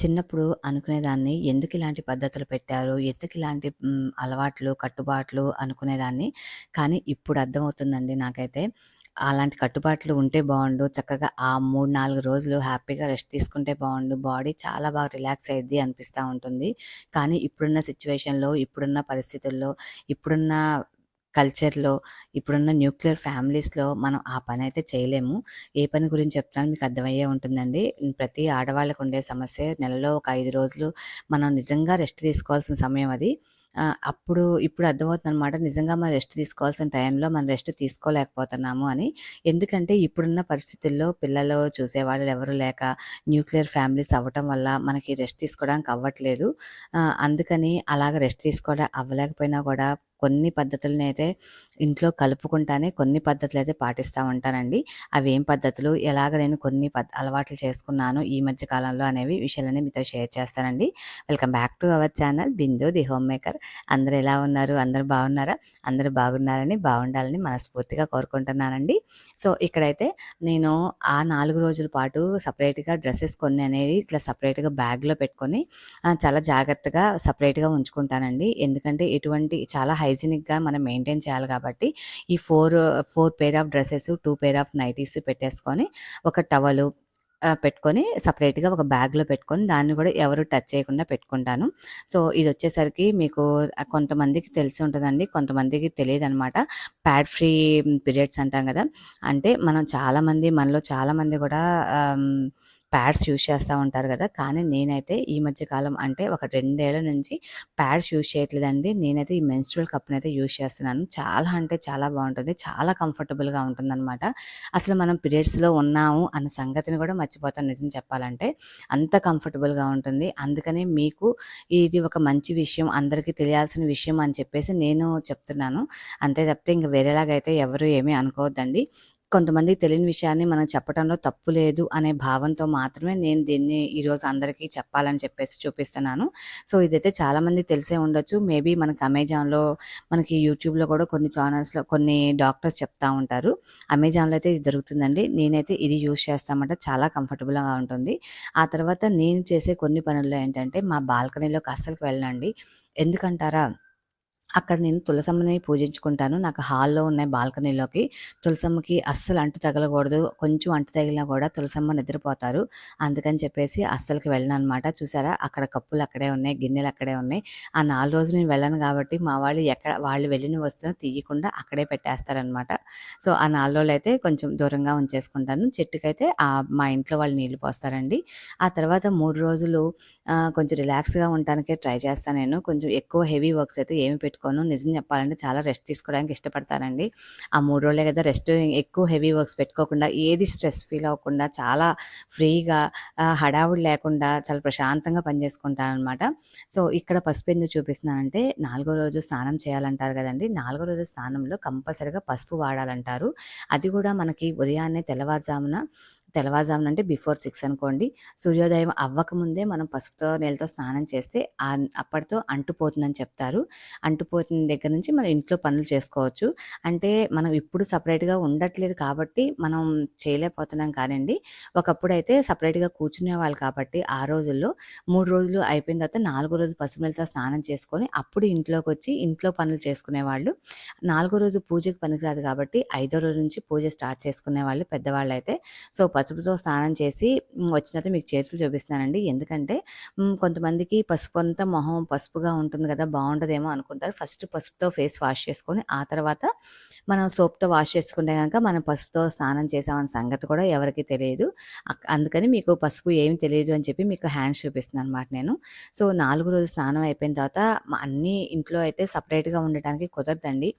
చిన్నప్పుడు అనుకునేదాన్ని ఎందుకు ఇలాంటి పద్ధతులు పెట్టారు? ఎందుకు ఇలాంటి అలవాట్లు, కట్టుబాట్లు అనుకునేదాన్ని. కానీ ఇప్పుడు అర్థమవుతుందండి నాకైతే. అలాంటి కట్టుబాట్లు ఉంటే బాగుండు చక్కగా ఆ 3, 4 రోజులు హ్యాపీగా రెస్ట్ తీసుకుంటే బాగుండు బాడీ చాలా బాగా రిలాక్స్ అయ్యిద్ది అనిపిస్తూ ఉంటుంది. కానీ ఇప్పుడున్న సిచ్యువేషన్లో ఇప్పుడున్న పరిస్థితుల్లో, ఇప్పుడున్న కల్చర్‌లో, ఇప్పుడున్న న్యూక్లియర్ ఫ్యామిలీస్‌లో మనం ఆ పని అయితే చేయలేము. ఏ పని గురించి చెప్తాను మీకు అర్థమయ్యే ఉంటుందండి. ప్రతి ఆడవాళ్ళకు ఉండే సమస్య నెలలో ఒక ఐదు రోజులు మనం నిజంగా రెస్ట్ తీసుకోవాల్సిన సమయం అది. అప్పుడు ఇప్పుడు అర్థమవుతుంది అనమాట నిజంగా మనం రెస్ట్ తీసుకోవాల్సిన టైంలో మనం రెస్ట్ తీసుకోలేకపోతున్నాము అని. ఎందుకంటే ఇప్పుడున్న పరిస్థితుల్లో పిల్లలు చూసేవాళ్ళు ఎవరు లేక, న్యూక్లియర్ ఫ్యామిలీస్ అవ్వటం వల్ల మనకి రెస్ట్ తీసుకోవడానికి అవ్వట్లేదు. అందుకని అలాగ రెస్ట్ తీసుకోవడం అవ్వలేకపోయినా కూడా కొన్ని పద్ధతులనైతే ఇంట్లో కలుపుకుంటానే కొన్ని పద్ధతులు అయితే పాటిస్తా ఉంటానండి. అవేం పద్ధతులు, ఎలాగ నేను కొన్ని పద్ అలవాట్లు చేసుకున్నాను ఈ మధ్య కాలంలో అనేవి విషయాలన్నీ మీతో షేర్ చేస్తానండి. Welcome back to our channel Bindu the homemaker. అందరు ఎలా ఉన్నారు? అందరు బాగున్నారా? అందరు బాగున్నారని, బాగుండాలని మనస్ఫూర్తిగా కోరుకుంటున్నానండి. సో, ఇక్కడైతే నేను ఆ నాలుగు రోజుల పాటు సపరేట్గా డ్రెస్సెస్ కొన్ని అనేది ఇట్లా సపరేట్గా బ్యాగ్‌లో పెట్టుకొని చాలా జాగ్రత్తగా సపరేట్గా ఉంచుకుంటానండి. ఎందుకంటే ఎటువంటి చాలా హైజీనిక్‌గా మనం మెయింటైన్ చేయాలి కాబట్టి ఈ four four pair of dresses two pair of nighties పెట్టేసుకొని ఒక టవలు పెట్టుకొని సెపరేట్‌గా ఒక బ్యాగ్‌లో పెట్టుకొని దాన్ని కూడా ఎవరు టచ్ చేయకుండా పెట్టుకుంటాను. సో, ఇది వచ్చేసరికి మీకు కొంతమందికి తెలిసి ఉంటుందండి. కొంతమందికి తెలియదు అనమాట ప్యాడ్ ఫ్రీ పీరియడ్స్ అంటాం కదా. అంటే మనం చాలామంది మనలో చాలామంది కూడా ప్యాడ్స్ యూజ్ చేస్తూ ఉంటారు కదా కానీ నేనైతే ఈ మధ్య కాలం అంటే ఒక రెండేళ్ళ నుంచి ప్యాడ్స్ యూజ్ చేయట్లేదండి. నేనైతే ఈ మెన్షియల్ కప్ని అయితే యూజ్ చేస్తున్నాను. చాలా అంటే చాలా బాగుంటుంది చాలా కంఫర్టబుల్‌గా ఉంటుందనమాట. అసలు మనం పీరియడ్స్‌లో ఉన్నాము అన్న సంగతిని కూడా మర్చిపోతాం నిజం చెప్పాలంటే. అంత కంఫర్టబుల్‌గా ఉంటుంది. అందుకనే మీకు ఇది ఒక మంచి విషయం, అందరికీ తెలియాల్సిన విషయం అని చెప్పేసి నేను చెప్తున్నాను. అంతే తప్పితే ఇంక వేరేలాగైతే ఎవరు ఏమీ అనుకోవద్దండి. కొంతమంది తెలియని విషయాన్ని మనం చెప్పడంలో తప్పు లేదు అనే భావంతో మాత్రమే నేను దీన్ని ఈరోజు అందరికీ చెప్పాలని చెప్పేసి చూపిస్తున్నాను. సో, ఇదైతే చాలామంది తెలిసే ఉండొచ్చు. మేబీ మనకి అమెజాన్‌లో, మనకి యూట్యూబ్‌లో కూడా కొన్ని ఛానల్స్‌లో కొన్ని డాక్టర్స్ చెప్తా ఉంటారు. అమెజాన్‌లో అయితే ఇది దొరుకుతుందండి. నేనైతే ఇది యూజ్ చేస్తామాట. చాలా కంఫర్టబుల్‌గా ఉంటుంది. ఆ తర్వాత నేను చేసే కొన్ని పనుల్లో ఏంటంటే మా బాల్కనీలోకి అస్సలకి వెళ్ళండి ఎందుకంటారా? అక్కడ నేను తులసమ్మని పూజించుకుంటాను. నాకు హాల్‌లో ఉన్నాయి బాల్కనీలోకి. తులసమ్మకి అస్సలు అంటు తగలకూడదు. కొంచెం అంటు తగిలినా కూడా తులసమ్మ నిద్రపోతారు. అందుకని చెప్పేసి అస్సలకి వెళ్ళననమాట. చూసారా? అక్కడ కప్పులు అక్కడే ఉన్నాయి. గిన్నెలు అక్కడే ఉన్నాయి. ఆ నాలుగు రోజులు నేను వెళ్ళను కాబట్టి మా వాళ్ళు ఎక్కడ వాళ్ళు వెళ్ళిన వస్తువు తీయకుండా అక్కడే పెట్టేస్తారనమాట. సో, ఆ నాలుగు రోజులు అయితే కొంచెం దూరంగా ఉంచేసుకుంటాను. చెట్టుకైతే మా ఇంట్లో వాళ్ళు నీళ్ళు పోస్తారండి. ఆ తర్వాత మూడు రోజులు కొంచెం రిలాక్స్‌గా ఉండటానికే ట్రై చేస్తాను నేను. కొంచెం ఎక్కువ హెవీ వర్క్స్ అయితే ఏమి పెట్టుకోను. నిజం చెప్పాలంటే చాలా రెస్ట్ తీసుకోవడానికి ఇష్టపడతానండి. ఆ మూడు రోజులే కదా రెస్ట్ ఎక్కువ హెవీ వర్క్స్ పెట్టుకోకుండా, ఏది స్ట్రెస్ ఫీల్ అవ్వకుండా చాలా ఫ్రీగా హడావుడి లేకుండా చాలా ప్రశాంతంగా పని చేసుకుంటాననమాట. సో, ఇక్కడ పసుపు ఎందుకు చూపిస్తున్నానంటే నాలుగో రోజు స్నానం చేయాలంటారు కదండి నాలుగో రోజు స్నానంలో కంపల్సరీగా పసుపు వాడాలంటారు. అది కూడా మనకి ఉదయాన్నే తెల్లవారుజామున తెల్లవారుజామున అంటే బిఫోర్ సిక్స్ అనుకోండి. సూర్యోదయం అవ్వకముందే మనం పసుపుతో నీళ్ళతో స్నానం చేస్తే అప్పటితో అంటుపోతుందని చెప్తారు. అంటుపోతున్న దగ్గర నుంచి మనం ఇంట్లో పనులు చేసుకోవచ్చు. అంటే మనం ఇప్పుడు సపరేట్గా ఉండట్లేదు కాబట్టి మనం చేయలేకపోతున్నాం కానివ్వండి ఒకప్పుడు అయితే సపరేట్గా కూర్చునేవాళ్ళు కాబట్టి ఆ రోజుల్లో మూడు రోజులు అయిపోయిన తర్వాత నాలుగో రోజు పసుపు నీళ్ళతో స్నానం చేసుకొని అప్పుడు ఇంట్లోకి వచ్చి ఇంట్లో పనులు చేసుకునేవాళ్ళు. నాలుగో రోజు పూజకి పనికిరాదు కాబట్టి ఐదో రోజు నుంచి పూజ స్టార్ట్ చేసుకునేవాళ్ళు అయితే సో, పసుపుతో స్నానం చేసి వచ్చిన తర్వాత మీకు చేతులు చూపిస్తానండి ఎందుకంటే కొంతమందికి పసుపు అంతా మొహం పసుపుగా ఉంటుంది కదా! బాగుంటుందేమో అనుకుంటారు. ఫస్ట్ పసుపుతో ఫేస్ వాష్ చేసుకొని ఆ తర్వాత మనం సోప్‌తో వాష్ చేసుకుంటే కనుక మనం పసుపుతో స్నానం చేసామన్న సంగతి కూడా ఎవరికీ తెలియదు. అందుకని మీకు పసుపు ఏమి తెలియదు అని చెప్పి మీకు హ్యాండ్స్ చూపిస్తున్నాననమాట నేను. సో, నాలుగు రోజులు స్నానం అయిపోయిన తర్వాత అన్నీ ఇంట్లో అయితే సపరేట్గా ఉండటానికి కుదరదండి.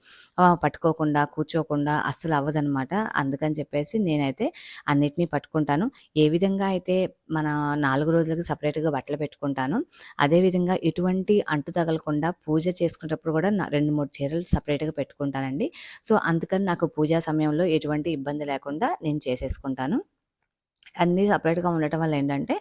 పట్టుకోకుండా, కూర్చోకుండా అస్సలు అవ్వదనమాట. అందుకని చెప్పేసి నేనైతే అన్నిటిని పట్టుకుంటాను. ఏ విధంగా అయితే మన నాలుగు రోజులకి సపరేట్గా బట్టలు పెట్టుకుంటాను అదే విధంగా ఎటువంటి అంటు తగలకుండా పూజ చేసుకునేటప్పుడు కూడా రెండు మూడు చీరలు సపరేట్గా పెట్టుకుంటానండి. సో, సో అందుకని నాకు పూజా సమయంలో ఎటువంటి ఇబ్బంది లేకుండా నేను చేసేసుకుంటాను. అన్నీ సపరేట్గా ఉండటం వల్ల ఏంటంటే,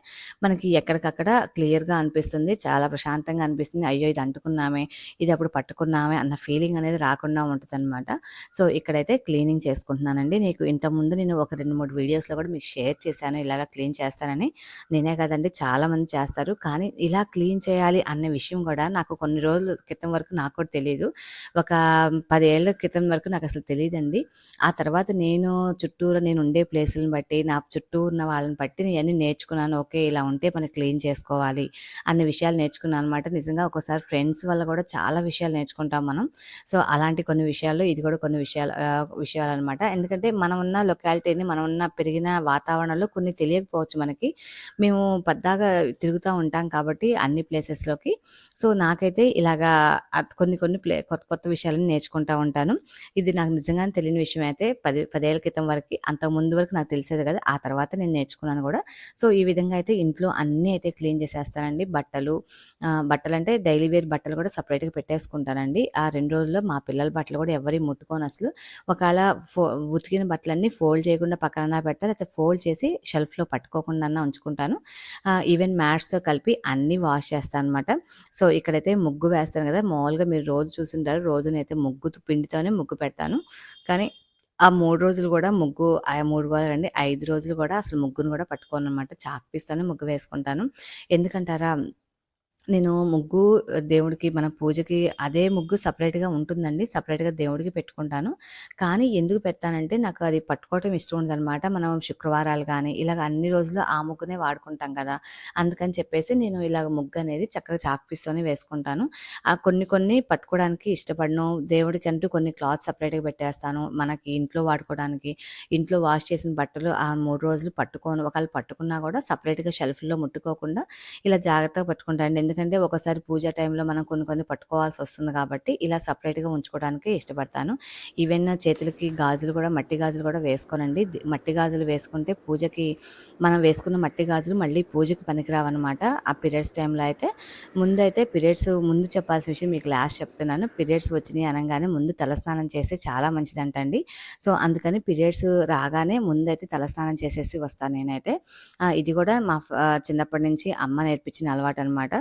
మనకి ఎక్కడికక్కడ క్లియర్‌గా అనిపిస్తుంది. చాలా ప్రశాంతంగా అనిపిస్తుంది. అయ్యో! ఇది అంటుకున్నామే, ఇది అప్పుడు పట్టుకున్నామే అన్న ఫీలింగ్ అనేది రాకుండా ఉంటదనమాట. సో, ఇక్కడైతే క్లీనింగ్ చేసుకుంటున్నానండి. నీకు ఇంతకుముందు నేను ఒక 2, 3 వీడియోస్‌లో కూడా మీకు షేర్ చేశాను. ఇలాగ క్లీన్ చేస్తానని. నేనే కదండి చాలామంది చేస్తారు. కానీ ఇలా క్లీన్ చేయాలి అనే విషయం కూడా నాకు కొన్ని రోజుల క్రితం వరకు నాకు కూడా తెలియదు ఒక పదేళ్ళ క్రితం వరకు నాకు అసలు తెలియదండి ఆ తర్వాత నేను చుట్టూరా నేను ఉండే ప్లేసులను బట్టి, నా చుట్టూ ఉన్న వాళ్ళని బట్టి నేను నేర్చుకున్నాను. ఓకే. ఇలా ఉంటే మనం క్లీన్ చేసుకోవాలి అన్ని విషయాలు నేర్చుకున్నాను అనమాట. నిజంగా ఒకసారి ఫ్రెండ్స్ వల్ల కూడా చాలా విషయాలు నేర్చుకుంటాం మనం. సో, అలాంటి కొన్ని విషయాలు ఇది కూడా కొన్ని విషయాలు విషయాలు అనమాట ఎందుకంటే మనం ఉన్న లొకాలిటీని, మనం ఉన్న పెరిగిన వాతావరణంలో కొన్ని తెలియకపోవచ్చు మనకి. మేము పెద్దగా తిరుగుతూ ఉంటాం కాబట్టి అన్ని ప్లేసెస్‌లోకి. సో, నాకైతే ఇలాగా కొన్ని కొన్ని ప్లే కొత్త కొత్త విషయాలను నేర్చుకుంటా ఉంటాను. ఇది నాకు నిజంగానే తెలియని విషయం అయితే పది పదేళ్ళ క్రితం వరకు అంత ముందు వరకు నాకు తెలిసేది కదా ఆ తర్వాత నేను నేర్చుకున్నాను కూడా. సో, ఈ విధంగా అయితే ఇంట్లో అన్నీ అయితే క్లీన్ చేసేస్తానండి. బట్టలు బట్టలు అంటే డైలీ వేర్ బట్టలు కూడా సపరేట్గా పెట్టేసుకుంటానండి. ఆ రెండు రోజుల్లో మా పిల్లల బట్టలు కూడా ఎవరియి ముట్టుకోనసలు. ఒకవేళ ఫో ఉతికిన బట్టలన్నీ ఫోల్డ్ చేయకుండా పక్కన పెడతా. లేకపోతే ఫోల్డ్ చేసి షెల్ఫ్‌లో పట్టుకోకుండా ఉంచుకుంటాను. ఈవెన్ మ్యాట్స్‌తో కలిపి అన్నీ వాష్ చేస్తాను అనమాట సో, ఇక్కడైతే ముగ్గు వేస్తాను కదా! మామూలుగా మీరు రోజు చూసుంటారు. రోజునైతే ముగ్గు పిండితోనే ముగ్గు పెడతాను. కానీ ఆ మూడు రోజులు కూడా ముగ్గు ఆహ్, 3 కాదండి ఐదు రోజులు కూడా అసలు ముగ్గును కూడా పట్టుకోననమాట. చాక్ పీస్‌తోనే ముగ్గు వేసుకుంటాను. ఎందుకంటారా నేను ముగ్గు దేవుడికి మన పూజకి అదే ముగ్గు సపరేట్గా ఉంటుందండి. సపరేట్గా దేవుడికి పెట్టుకుంటాను. కానీ ఎందుకు పెడతానంటే నాకు అది పట్టుకోవటం ఇష్టం ఉండదనమాట. మనం శుక్రవారాలు కానీ ఇలాగ అన్ని రోజులు ఆ ముగ్గునే వాడుకుంటాం కదా! అందుకని చెప్పేసి నేను ఇలాగ ముగ్గు అనేది చక్కగా చాక్ పీస్‌తోనే వేసుకుంటాను. ఆ కొన్ని కొన్ని పట్టుకోవడానికి ఇష్టపడను. దేవుడికి అంటూ కొన్ని క్లాత్ సపరేట్గా పెట్టేస్తాను. మనకి ఇంట్లో వాడుకోవడానికి, ఇంట్లో వాష్ చేసిన బట్టలు ఆ మూడు రోజులు పట్టుకోను. ఒకవేళ పట్టుకున్నా కూడా సపరేట్గా షెల్ఫ్‌లో ముట్టుకోకుండా ఇలా జాగ్రత్తగా పట్టుకుంటానండి. ఎందుకంటే ఒకసారి పూజ టైంలో మనం కొన్ని కొన్ని పట్టుకోవాల్సి వస్తుంది కాబట్టి ఇలా సపరేట్గా ఉంచుకోవడానికి ఇష్టపడతాను. ఈవెన్ చేతులకి గాజులు కూడా మట్టి గాజులు కూడా వేసుకోనండి. మట్టి గాజులు వేసుకుంటే పూజకి మనం వేసుకున్న మట్టి గాజులు మళ్ళీ పూజకి పనికిరావన్నమాట ఆ పీరియడ్స్ టైంలో అయితే ముందైతే పీరియడ్స్ ముందు చెప్పాల్సిన విషయం మీకు లాస్ట్ చెప్తున్నాను. పీరియడ్స్ వచ్చినాయి అనగానే ముందు తలస్నానం చేస్తే చాలా మంచిదంటండి. సో, అందుకని పీరియడ్స్ రాగానే ముందైతే తలస్నానం చేసేసి వస్తాను నేనైతే. ఇది కూడా మా ఫ చిన్నప్పటి నుంచి అమ్మ నేర్పించిన అలవాటు అనమాట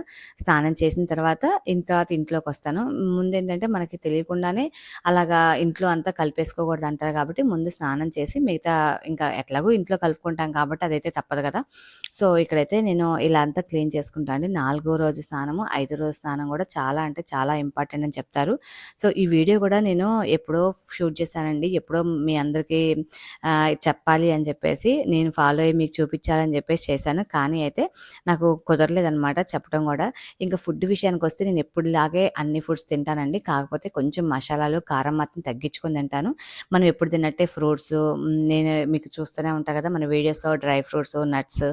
స్నానం చేసిన తర్వాత ఇన్ తర్వాత ఇంట్లోకి వస్తాను ముందు ఏంటంటే మనకి తెలియకుండానే అలాగా ఇంట్లో అంతా కలిపేసుకోకూడదు అంటారు కాబట్టి ముందు స్నానం చేసి మిగతా ఇంకా ఎట్లాగో ఇంట్లో కలుపుకుంటాం కాబట్టి అదైతే తప్పదు కదా! సో, ఇక్కడైతే నేను ఇలా అంతా క్లీన్ చేసుకుంటాను అండి. నాలుగో రోజు స్నానము, ఐదో రోజు స్నానం కూడా చాలా అంటే చాలా ఇంపార్టెంట్ అని చెప్తారు. సో, ఈ వీడియో కూడా నేను ఎప్పుడో షూట్ చేశానండి. ఎప్పుడో మీ అందరికీ చెప్పాలి అని చెప్పేసి నేను ఫాలో అయ్యి మీకు చూపించాలని చెప్పేసి చేశాను. కానీ అయితే నాకు కుదరలేదనమాట చెప్పడం కూడా. ఇంకా ఫుడ్ విషయానికి వస్తే నేను ఎప్పుడులాగే అన్ని ఫుడ్స్ తింటానండి. కాకపోతే కొంచెం మసాలాలు, కారం మాత్రం తగ్గించుకొని తింటాను. మనం ఎప్పుడు తిన్నట్టే ఫ్రూట్స్ నేను మీకు చూస్తూనే ఉంటా కదా! మన వీడియోస్ డ్రై ఫ్రూట్స్, నట్స్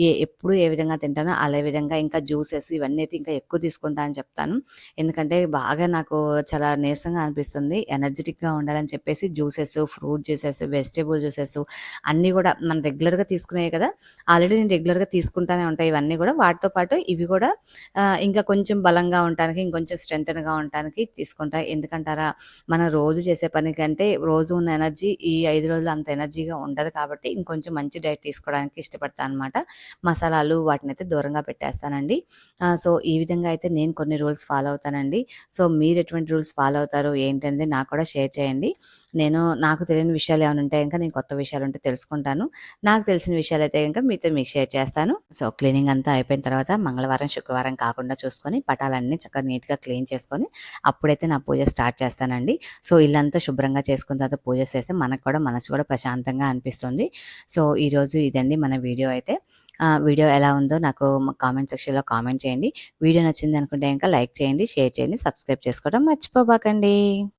ఏ ఎప్పుడు ఏ విధంగా తింటానో అదే విధంగా ఇంకా జ్యూసెస్ ఇవన్నీ అయితే ఇంకా ఎక్కువ తీసుకుంటా అని చెప్తాను. ఎందుకంటే బాగా నాకు చాలా నీరసంగా అనిపిస్తుంది. ఎనర్జిటిక్‌గా ఉండాలని చెప్పేసి juices, fruit juices, vegetable juices అన్నీ కూడా మనం రెగ్యులర్‌గా తీసుకునేవి కదా! ఆల్రెడీ నేను రెగ్యులర్‌గా తీసుకుంటానే ఉంటాయి ఇవన్నీ కూడా. వాటితో పాటు ఇవి కూడా ఇంకా కొంచెం బలంగా ఉండటానికి, ఇంకొంచెం స్ట్రెంథెన్‌గా ఉండటానికి తీసుకుంటా. ఎందుకంటారా మనం రోజు చేసే పని కంటే రోజు ఉన్న ఎనర్జీ ఈ ఐదు రోజులు అంత ఎనర్జీగా ఉండదు కాబట్టి ఇంకొంచెం మంచి డైట్ తీసుకోవడానికి ఇష్టపడతాను అనమాట. మసాలాలు వాటిని అయితే దూరంగా పెట్టేస్తానండి. సో, ఈ విధంగా అయితే నేను కొన్ని రూల్స్ ఫాలో అవుతానండి. సో, మీరు ఎటువంటి రూల్స్ ఫాలో అవుతారు ఏంటనేది నాకు కూడా షేర్ చేయండి. నేను నాకు తెలియని విషయాలు ఏమైనా ఉంటాయి ఇంకా నేను కొత్త విషయాలు ఉంటే తెలుసుకుంటాను. నాకు తెలిసిన విషయాలు అయితే ఇంకా మీతో మీకు షేర్ చేస్తాను. సో, క్లీనింగ్ అంతా అయిపోయిన తర్వాత మంగళవారం, శుక్రవారం కాకుండా చూసుకొని పటాలన్నీ చక్కగా నీట్‌గా క్లీన్ చేసుకొని అప్పుడైతే నా పూజ స్టార్ట్ చేస్తానండి. సో, ఇల్లంతా శుభ్రంగా చేసుకున్న తర్వాత పూజ చేస్తే మనకు కూడా మనసు కూడా ప్రశాంతంగా అనిపిస్తుంది. సో, ఈరోజు ఇదండి మన వీడియో అయితే. వీడియో ఎలా ఉందో నాకు కామెంట్ సెక్షన్‌లో కామెంట్ చేయండి. వీడియో నచ్చింది అనుకుంటే ఇంకా లైక్ చేయండి, షేర్ చేయండి, సబ్స్క్రైబ్ చేసుకోవడం మర్చిపోబాకండి.